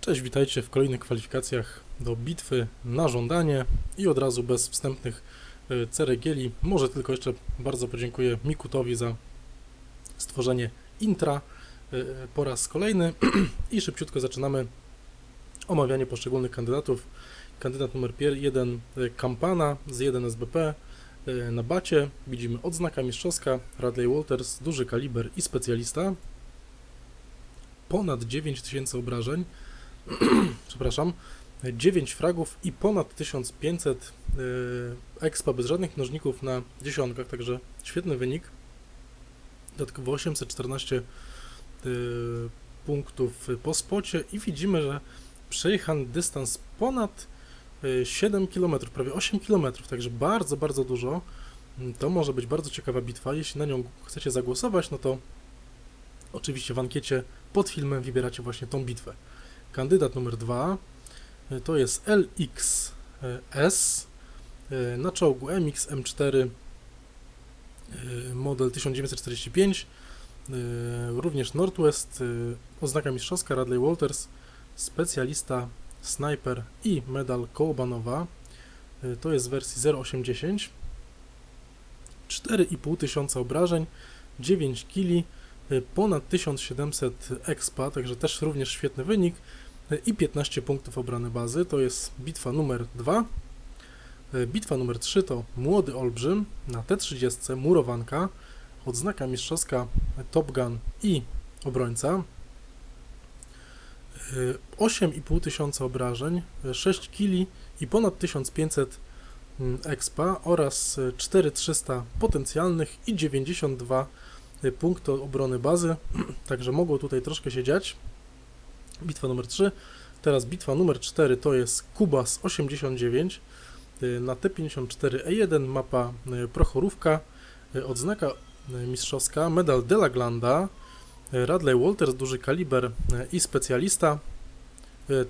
Cześć, witajcie w kolejnych kwalifikacjach do bitwy na żądanie i od razu bez wstępnych e, ceregieli. Może tylko jeszcze bardzo podziękuję Mikutowi za stworzenie intra e, po raz kolejny i szybciutko zaczynamy omawianie poszczególnych kandydatów. Kandydat numer 1 Kampana z 1 SBP na bacie. Widzimy odznaka mistrzowska, Radley Walters, duży kaliber i specjalista. Ponad 9000 obrażeń przepraszam, 9 fragów i ponad 1500 yy, expa bez żadnych mnożników na dziesiątkach, także świetny wynik. Dodatkowo 814 yy, punktów po spocie i widzimy, że przejechany dystans ponad yy, 7 km, prawie 8 km, także bardzo, bardzo dużo. To może być bardzo ciekawa bitwa. Jeśli na nią chcecie zagłosować, no to oczywiście w ankiecie pod filmem wybieracie właśnie tą bitwę. Kandydat numer 2 to jest LXS e, na czołgu MX M4 e, model 1945 e, również Northwest oznaka mistrzowska Radley Walters specjalista sniper i medal Kołobanowa. To jest w wersji 0810 4,5 tysiąca obrażeń 9 kili ponad 1700 expa, także też również świetny wynik i 15 punktów obrany bazy. To jest bitwa numer 2. Bitwa numer 3 to Młody Olbrzym na T30, murowanka, odznaka mistrzowska Top Gun i obrońca. 8,5 tysiąca obrażeń, 6 kili i ponad 1500 expa oraz 4300 potencjalnych i 92 punkty obrony bazy, także mogło tutaj troszkę się dziać. Bitwa numer 3. Teraz bitwa numer 4 to jest Kubas 89 na T54E1 mapa y, Prochorówka, y, odznaka y, mistrzowska, medal de la Glanda, Radley Walters, duży kaliber i specjalista.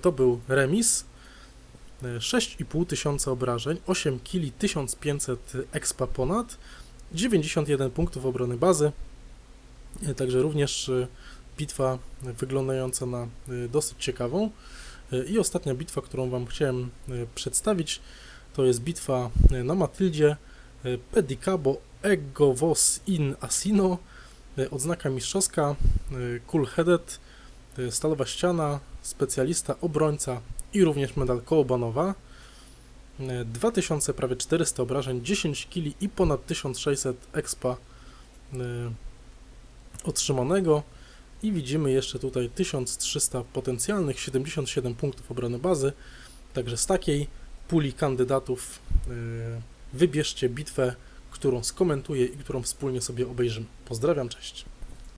To był remis. 6,5 tysiąca obrażeń, 8 kili, 1500 expa ponad, 91 punktów obrony bazy. Także również bitwa wyglądająca na y, dosyć ciekawą. I ostatnia bitwa, którą Wam chciałem przedstawić, to jest bitwa na Matyldzie Pedicabo Ego Vos in Asino, odznaka mistrzowska, Cool Headed, stalowa ściana, specjalista, obrońca i również medal kołobanowa. 2000 prawie 400 obrażeń, 10 kili i ponad 1600 expa otrzymanego. I widzimy jeszcze tutaj 1300 potencjalnych, 77 punktów obrony bazy. Także z takiej puli kandydatów yy, wybierzcie bitwę, którą skomentuję i którą wspólnie sobie obejrzymy. Pozdrawiam, cześć.